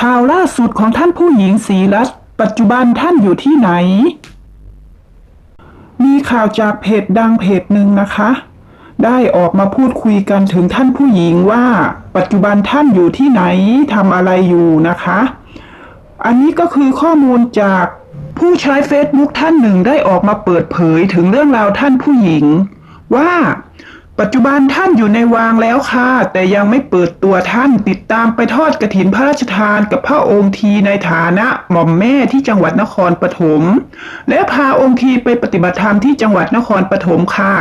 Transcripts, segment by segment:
ข่าวล่าสุดของท่านผู้หญิงศรีรัตน์ปัจจุบันท่านอยู่ที่ไหน มีข่าวจากเพจดังเพจหนึ่งนะคะ ได้ออกมาพูดคุยกันถึงท่านผู้หญิงว่า ปัจจุบันท่านอยู่ที่ไหนทำอะไรอยู่นะคะ อันนี้ก็คือข้อมูลจากผู้ใช้ Facebook ท่านหนึ่งได้ออกมาเปิดเผยถึงเรื่องราวท่านผู้หญิง ว่า ปัจจุบันท่านอยู่ในวางแล้วค่ะ แต่ยังไม่เปิดตัวท่านติดตามไปทอดกระถินพระราชทานกับพระองค์ทีในฐานะหม่อมแม่ที่จังหวัดนครปฐมและพาองค์ทีไปปฏิบัติธรรมที่จังหวัดนครปฐมค่ะ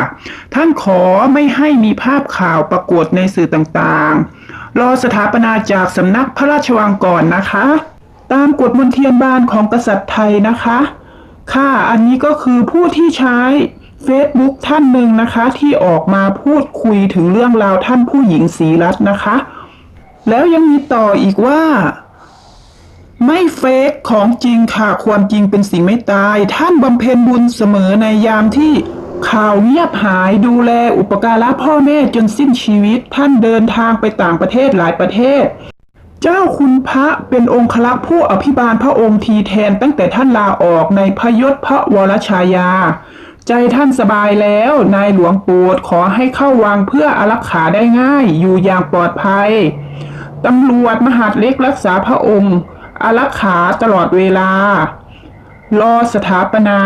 ท่านขอไม่ให้มีภาพข่าวปรากฏในสื่อต่างๆ รอสถาปนาจากสำนักพระราชวังก่อนนะคะ ตามกฎมนเทียนบานของกษัตริย์ไทยนะคะ ค่ะ อันนี้ก็คือผู้ที่ใช้ Facebook ท่านหนึ่งนะคะ ที่ออกมาพูดคุยถึงเรื่องราวท่านผู้หญิงศรีรัตน์นะคะ แล้วยังมีต่ออีกว่า ไม่เฟกของจริงค่ะความจริงเป็นสิ่งไม่ตาย ท่านบำเพ็ญบุญเสมอในยามที่ข่าวเงียบหายดูแลอุปการะพ่อแม่จนสิ้นชีวิตท่านเดินทางไปต่างประเทศหลายประเทศ เจ้าคุณพระเป็นองคลักษ์ผู้อภิบาลพระองค์ทีแทนตั้งแต่ท่านลาออกในพยศพระวรชายา ใจท่านสบายแล้ว นายหลวงโปรดขอให้เข้าวังเพื่ออารักขาได้ง่าย อยู่อย่างปลอดภัย ตำรวจมหาดเล็กรักษาพระองค์อารักขาตลอดเวลา รอสถาปนา